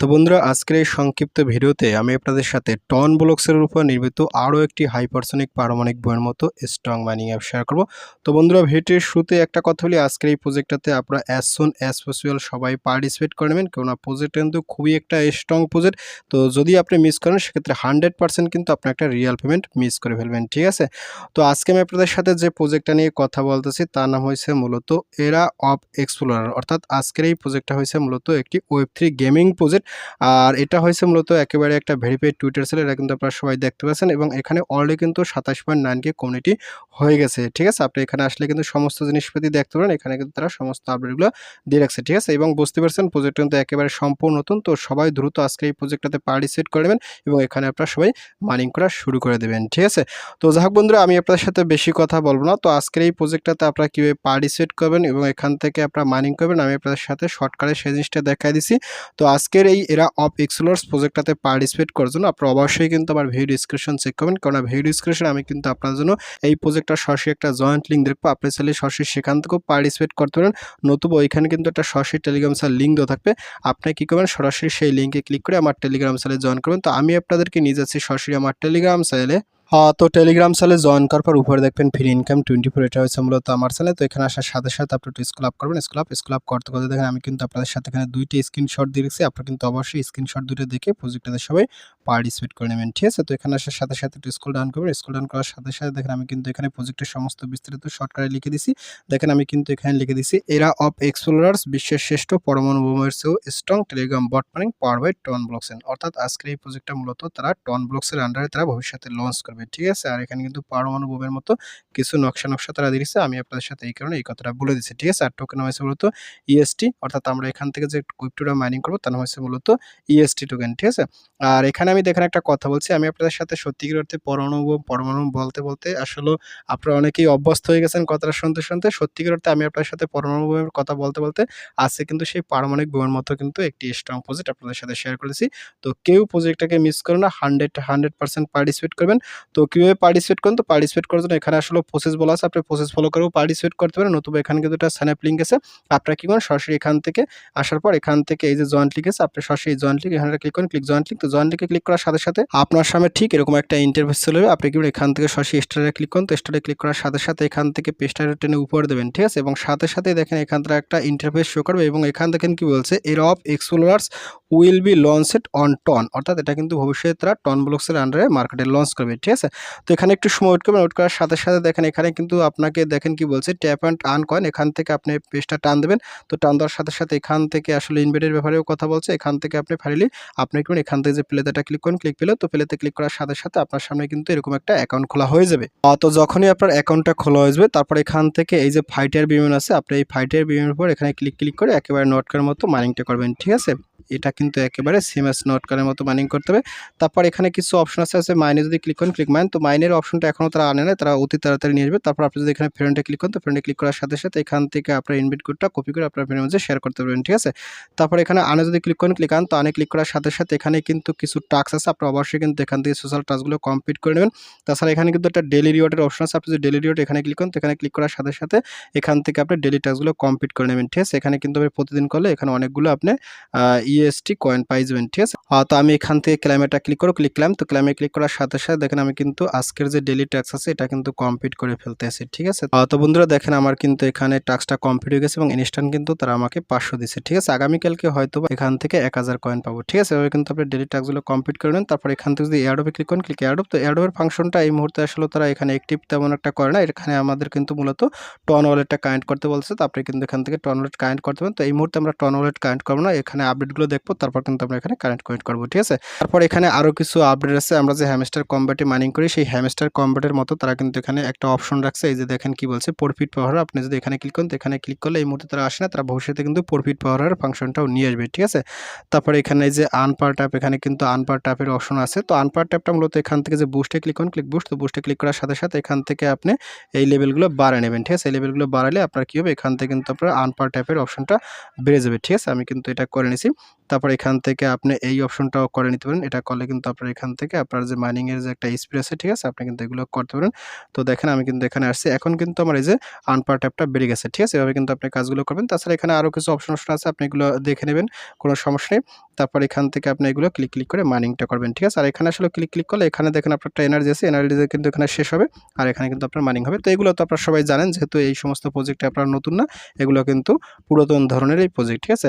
তো বন্ধুরা, আজকের এই সংক্ষিপ্ত ভিডিওতে আমি আপনাদের সাথে টন ব্লকসের উপর নির্মিত আরও একটি হাইপারসনিক পারমাণিক বইয়ের মতো স্ট্রং মাইনিং অ্যাপ শেয়ার করব। তো বন্ধুরা, ভিডিওটির শুরুতে একটা কথা বলি, আজকের এই প্রজেক্টটাতে আপনারা অ্যাজ সুন অ্যাজ পসিবল সবাই পার্টিসিপেট করে নেবেন, কেননা প্রজেক্ট কিন্তু খুবই একটা স্ট্রং প্রজেক্ট তো যদি আপনি মিস করেন, সেক্ষেত্রে হান্ড্রেড পার্সেন্ট কিন্তু আপনি একটা রিয়েল পেমেন্ট মিস করে ফেলবেন, ঠিক আছে? তো আজকে আমি আপনাদের সাথে যে প্রজেক্টটা নিয়ে কথা বলতেছি, তার নাম হয়েছে মূলত এরা অফ এক্সপ্লোরার অর্থাৎ আজকের এই প্রজেক্টটা হয়েছে মূলত একটি ওয়েব থ্রি গেমিং প্রজেক্ট আর এটা হয়েছে মূলত একেবারে একটা ভেরিফাইড টুইটার সেল এটা কিন্তু আপনারা সবাই দেখতে পাচ্ছেন এবং এখানে অলরেডি কিন্তু সাতাশ পয়েন্ট নাইন কে কমিউনিটি হয়ে গেছে, ঠিক আছে? আপনি এখানে আসলে কিন্তু সমস্ত জিনিসপাতি দেখতে পারেন, এখানে কিন্তু তারা সমস্ত আপডেটগুলো দিয়ে রাখছে, ঠিক আছে? এবং বুঝতে পারছেন প্রজেক্ট কিন্তু একেবারে সম্পূর্ণ নতুন, তো সবাই দ্রুত আজকে এই প্রজেক্টটাতে পার্টিসিপেট করে নেবেন এবং এখানে আপনারা সবাই মাইনিং করা শুরু করে দেবেন, ঠিক আছে? তো যাই বন্ধুরা, আমি আপনাদের সাথে বেশি কথা বলব না, তো আজকের এই প্রজেক্টটাতে আপনারা কীভাবে পার্টিসিপেট করবেন এবং এখান থেকে আপনারা মাইনিং করবেন, আমি আপনাদের সাথে শর্টকাটে সেই জিনিসটা দেখাই দিছি। তো আজকের এই এরা অফ এক্সপ্লোর্স প্রজেক্টটাতে পার্টিসিপেট করার জন্য আপনারা অবশ্যই কিন্তু আমার ভিডিও ডিসক্রিপশন চেক করবেন। কারণ ভিডিও ডিসক্রিপশন আমি কিন্তু আপনার জন্য এই প্রজেক্টটা সরাসরি একটা জয়েন্ট লিঙ্ক দেখব। আপনি চাইলে সরাসরি সেখান থেকেও পার্টিসিপেট করতে পারেন। নতুবা ওইখানে কিন্তু একটা সরাসরি টেলিগ্রাম স্যার লিঙ্ক দেওয়া থাকবে। আপনি কী করবেন? সরাসরি সেই লিঙ্কে ক্লিক করে আমার টেলিগ্রাম চ্যানেলে জয়েন করবেন। তো আমি আপনাদেরকে নিয়ে যাচ্ছি সরাসরি আমার টেলিগ্রাম আহ, তো টেলিগ্রাম চ্যানেলে জয়েন করার পর উপরে দেখবেন ফ্রি ইনকাম টোয়েন্টি ফোর এটা হচ্ছে মূলত আমার চ্যানেল তো এখানে আসার সাথে সাথে আপনি একটু স্কুল আপ করবেন। স্কুল আপ স্কুল আপ করতে করতে দেখেন আমি কিন্তু আপনাদের সাথে এখানে দুইটি স্ক্রিনশট দিয়ে রেখেছি। আপনারা কিন্তু অবশ্যই স্ক্রিনশট দুটো দেখে প্রজেক্টটাতে সবাই পার্টিসিপেট করে নেবেন। ঠিক আছে? তো এখানে আসার সাথে সাথে একটু স্কুল ডাউন করবেন। স্কুল ডাউন করার সাথে সাথে দেখেন আমি কিন্তু এখানে প্রজেক্টের সমস্ত বিস্তারিত শর্টকাটে লিখে দিছি। দেখেন আমি কিন্তু এখানে লিখে দিছি এরা অফ এক্সপ্লোরার্স বিশ্বের শ্রেষ্ঠ পরমাণু বোমের চেয়েও strong Telegram bot power by TON blockchain অর্থাৎ আজকের এই প্রজেক্টটা মূলত তারা টন ব্লকসের আন্ডারে তারা ভবিষ্যতে লঞ্চ করবে। ঠিক আছে? আর এখানে কিন্তু পারমাণু বোমের মতো কিছু নকশা নকশা তারা দিয়েছে। আমি আপনাদের সাথে এই কারণে এই কথাটা বলে দিচ্ছি, ঠিক আছে? আর টোকেন হয়েছে মূলত ইএসটি অর্থাৎ আমরা এখান থেকে যে ক্রিপ্টোটা মাইনিং করব তার হচ্ছে মূলত ইএসটি টোকেন ঠিক আছে? আর এখানে আমি দেখেন একটা কথা বলছি, আমি আপনাদের সাথে সত্যিকার অর্থে পরমাণু বোম পরমাণু বলতে বলতে আসলে আপনারা অনেকেই অভ্যস্ত হয়ে গেছেন কথাটা শুনতে শুনতে। সত্যিকার অর্থে আমি আপনাদের সাথে পরমাণু বোমের কথা বলতে বলতে আছে কিন্তু সেই পারমাণবিক বোমের মতো কিন্তু একটি স্ট্রং প্রজেক্ট আপনাদের সাথে শেয়ার করেছি। তো কেউ প্রজেক্টটাকে মিস করে না হান্ড্রেড হান্ড্রেড পার্সেন্ট পার্টিসিপেট করবেন। তো কীভাবে পার্টিসিপেট করুন? তো পার্টিসিপেট করার জন্য এখানে আসলে প্রসেস বলা আছে। আপনি প্রসেস ফলো করেও পার্টিসিপেট করতে পারেন। নতুবা এখানে কিন্তু একটা স্যানাপ লিঙ্ক আছে। আপনারা কী করেন? সরাসরি এখান থেকে আসার পর এখান থেকে এই যে জয়েন্ট লিঙ্ক আছে, আপনি সরাসরি জয়েন্ট লিঙ্ক এখানে ক্লিক করেন। ক্লিক জয়েন্ট লিঙ্ক তো জয়েন্ট লিঙ্কে ক্লিক করার সাথে সাথে আপনার সামনে ঠিক এরকম একটা ইন্টারফেস চলে যাবে। আপনি কি এখান থেকে সরাসরি স্টারে ক্লিক করুন। তো স্টারে ক্লিক করার সাথে সাথে এখান থেকে পেজটা টেনে উপরে দেবেন, ঠিক আছে? এবং সাথে সাথে দেখেন এখান থেকে একটা ইন্টারফেস শো করবে এবং এখান দেখেন কি বলছে? Era of explorers will be launched on TON অর্থাৎ এটা কিন্তু ভবিষ্যতে তারা টন ব্লকসের আন্ডারে মার্কেটে লঞ্চ করবে, ঠিক আছে? তো এখানে একটু সময় ওয়েট করবেন ওয়েট করার সাথে সাথে দেখেন এখানে কিন্তু আপনাকে দেখেন কি বলছে ট্যাপ অ্যান্ড আর্ন কয়েন এখান থেকে আপনি পেজটা টান দেবেন। তো টান দেওয়ার সাথে সাথে এখান থেকে আসলে ইনভেটের ব্যাপারেও কথা বলছে এখান থেকে আপনি ফাইনালি আপনি করবেন, এখান থেকে যে প্লেতেটা ক্লিক করেন ক্লিক পেলে তো প্লেতে ক্লিক করার সাথে সাথে আপনার সামনে কিন্তু এরকম একটা অ্যাকাউন্ট খোলা হয়ে যাবে। তো যখনই আপনার অ্যাকাউন্টটা খোলা হয়ে যাবে তারপর এখান থেকে এই যে ফাইটার বিমান আছে আপনি এই ফাইটার বিমানের উপর এখানে ক্লিক ক্লিক করে একেবারে নোটকার মতো মাইনিংটা করবেন ঠিক আছে? এটা কিন্তু একেবারে সিএমএস নোটকারের মতো মাইনিং করতে হবে। তারপর এখানে কিছু অপশন আছে আছে মাইনে যদি ক্লিক করেন ক্লিক মাইন তো মাইনের অপশনটা এখনও তারা আনে না তারা অতি তাড়াতাড়ি নিয়ে আসবে। তারপর আপনি যদি এখানে ফ্রেন্ডে ক্লিক করেন, তো ফ্রেন্ডে ক্লিক করার সাথে সাথে এখান থেকে আপনার ইনভিট কোডটা কপি করে আপনার ফ্রেন্ডের মধ্যে শেয়ার করতে পারবেন, ঠিক আছে? তারপর এখানে আনে যদি ক্লিক করেন ক্লিক আন, তো আনে ক্লিক করার সাথে সাথে এখানে কিন্তু কিছু টাস্ক আছে আপনি অবশ্যই কিন্তু এখান থেকে সোশ্যাল টাস্কগুলো কমপ্লিট করে নেবেন। তাছাড়া এখানে কিন্তু একটা ডেলি রিওয়ার্ডের অপশন আছে, আপনি যদি ডেলি রিওয়ার্ড এখানে ক্লিক করেন, তো এখানে ক্লিক করার সাথে সাথে এখান থেকে আপনি ডেলি টাস্কগুলো কমপ্লিট করে নেবেন, ঠিক আছে? এখানে কিন্তু আপনি প্রতিদিন করলে এখানে অনেকগুলো আপনি ইএসটি কয়েন পাই যাবেন, ঠিক আছে? তো আমি এখান থেকে ক্লাইমেটা ক্লিক করো ক্লিক ক্লাইম তো ক্লাইমে ক্লিক করার সাথে সাথে দেখেন আমি কিন্তু আজকের যে ডেলি ট্যাক্স আছে, এটা কিন্তু কমপ্লিট করে ফেলতে আছি, ঠিক আছে? তো বন্ধুরা দেখেন, আমার কিন্তু এখানে টাস্কটা কমপ্লিট হয়ে গেছে এবং ইনস্ট্যান্ট কিন্তু তারা আমাকে পাঁচশো দিচ্ছে, ঠিক আছে? আগামীকালকে হয়তো এখান থেকে এক হাজার কয়েন পাবো, ঠিক আছে? এভাবে কিন্তু আপনি ডেলি টাস্কগুলো কমপ্লিট করে নেন, তারপর এখান থেকে যদি এয়ারডোপে ক্লিক করেন ক্লিক এয়ারডোপ তো এয়ারডোপের ফাংশনটা এই মুহূর্তে আসলে তারা এখানে অ্যাক্টিভ তেমন একটা করে না, এখানে আমাদের কিন্তু মূলত টন ওয়ালেটটা কানেক্ট করতে বলছে, তো আপনি কিন্তু এখান থেকে টন ওয়ালেট কানেক্ট করতে পারেন, তো এই মুহূর্তে আমরা টন ওয়ালেট কানেক্ট করব না, এখানে আপডেটগুলো দেখব, তারপর কিন্তু আমরা এখানে কানেক্ট কানেক্ট করব, ঠিক আছে? তারপর এখানে আরও কিছু আপডেট আছে, আমরা যে হ্যামস্টার কম্ব্যাটে মাইনিং করি সেই হ্যামস্টার কম্ব্যাটের মতো তারা কিন্তু এখানে একটা অপশন রাখছে। এই যে দেখেন কি বলছে প্রফিট পাওয়ার আপনি যদি এখানে ক্লিক করেন এখানে ক্লিক করলে এই মুহূর্তে তারা আসে না, তারা ভবিষ্যতে কিন্তু প্রফিট পাওয়ার ফাংশনটাও নিয়ে আসবে, ঠিক আছে? তারপরে এখানে যে আনপার ট্যাপ এখানে কিন্তু আনপার ট্যাপের অপশন আছে। তো আনপার ট্যাপটা মূলত এখান থেকে যে বুস্টে ক্লিক করুন ক্লিক বুস্ট তো বুস্টে ক্লিক করার সাথে সাথে এখান থেকে আপনি এই লেভেলগুলো বাড়ায় নেবেন, ঠিক আছে? এই লেভেলগুলো বাড়ালে আপনার কী হবে? এখান থেকে কিন্তু আপনার আনপার ট্যাপের অপশনটা বেড়ে যাবে, ঠিক আছে? আমি কিন্তু এটা করে নিছি। তারপর এখান থেকে আপনি এই অপশনটাও করে নিতে পারেন। এটা করলে কিন্তু আপনার এখান থেকে আপনার যে মাইনিংয়ের যে একটা স্প্রে আছে, ঠিক আছে? আপনি কিন্তু এগুলো করতে পারেন। তো দেখেন, আমি কিন্তু এখানে আসছি। এখন কিন্তু আমার এই যে আনপার ট্যাপটা বেড়ে গেছে, ঠিক আছে? এভাবে কিন্তু আপনি কাজগুলো করবেন। তাছাড়া এখানে আরও কিছু অপশন অপশন আছে, আপনি এগুলো দেখে নেবেন, কোনো সমস্যা নেই। তারপর এখান থেকে আপনি এগুলো ক্লিক ক্লিক করে মাইনিংটা করবেন, ঠিক আছে? আর এখানে আসলে ক্লিক ক্লিক করলে এখানে দেখেন আপনার একটা এনার্জি আছে এনার্জি কিন্তু এখানে শেষ হবে। আর এখানে কিন্তু আপনার মাইনিং হবে। তো এগুলো তো আপনারা সবাই জানেন, যেহেতু এই সমস্ত প্রজেক্টে আপনার নতুন না, এগুলো কিন্তু পুরাতন ধরনের এই প্রজেক্ট ঠিক আছে?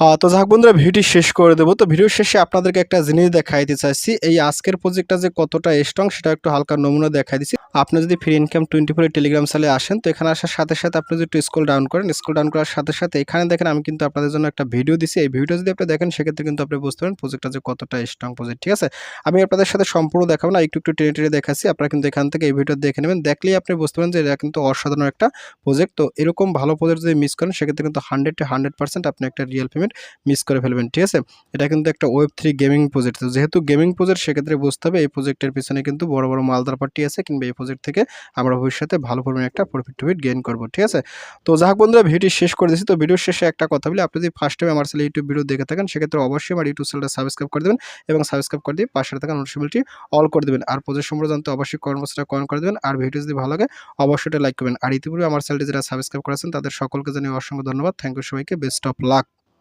তো যাক বন্ধুরা, ভিডিওটি শেষ করে দেবো। তো ভিডিও শেষে আপনাদেরকে একটা জিনিস দেখাইতে চাইছি। এই আজকের প্রজেক্টটা যে কতটা স্ট্রং সেটা একটু হালকা নমুনা দেখাই দিচ্ছি। আপনি যদি free income twenty four Telegram সালে আসেন, তো এখানে আসার সাথে সাথে আপনি যদি স্কুল ডাউন করেন স্কুল ডাউন করার সাথে সাথে এখানে দেখেন আমি কিন্তু আপনাদের জন্য একটা ভিডিও দিছি। এই ভিডিও যদি আপনি দেখেন, সেক্ষেত্রে কিন্তু আপনি বুঝতে পারেন প্রজেক্টটা যে কতটা স্ট্রং প্রজেক্ট ঠিক আছে? আমি আপনাদের সাথে সম্পূর্ণ দেখাবো না, একটু একটু টেনে টেনে দেখাচ্ছি। আপনারা কিন্তু এখান থেকে এই ভিডিও দেখে নেবেন। দেখলেই আপনি বুঝতে পারেন যে এটা কিন্তু অসাধারণ একটা প্রজেক্ট তো এরকম ভালো প্রজেক্ট যদি মিস করেন, সেক্ষেত্রে কিন্তু হান্ড্রেড টু হান্ড্রেড পার্সেন্ট আপনি একটা রিয়েল মিস করে ফেলবেন, ঠিক আছে? এটা কিন্তু একটা ওয়েব থ্রি গেমিং প্রজেক্ট তো যেহেতু গেমিং প্রজেক্ট সেক্ষেত্রে বুঝতে হবে এই প্রজেক্টের পিছনে কিন্তু বড় বড় মালদার পার্টি আছে কিংবা এই প্রজেক্ট থেকে আমরা ভবিষ্যতে ভালো পরিমাণে একটা প্রফিট টুফিট গেইন করব, ঠিক আছে? তো যাই হোক বন্ধুরা ভিডিও শেষ করে দিচ্ছি তো ভিডিওর শেষে একটা কথা বলি, আপনি যদি ফার্স্ট টাইম আমার চ্যানেল ইউটিউব ভিডিও দেখে থাকেন, সেক্ষেত্রে অবশ্যই আমার ইউটিউব চ্যানেলটা সাবস্ক্রাইব করে দেবেন এবং সাবস্ক্রাইব করে দিয়ে পাশে থাকা নোটিফিকেশনটি অল করে দেবেন। আর প্রজেক্ট সম্পর্কে জানতে অবশ্যই কর্মসূচিটা কমেন্ট করে দেবেন। আর ভিডিও যদি ভালো লাগে, অবশ্যই লাইক করবেন। আর ইতিপূর্বে আমার চ্যানেলটি যারা সাবস্ক্রাইব করেছেন, তাদের সকলকে জানিয়ে অসংখ্য ধন্যবাদ। থ্যাংক ইউ সবাইকে। Best of luck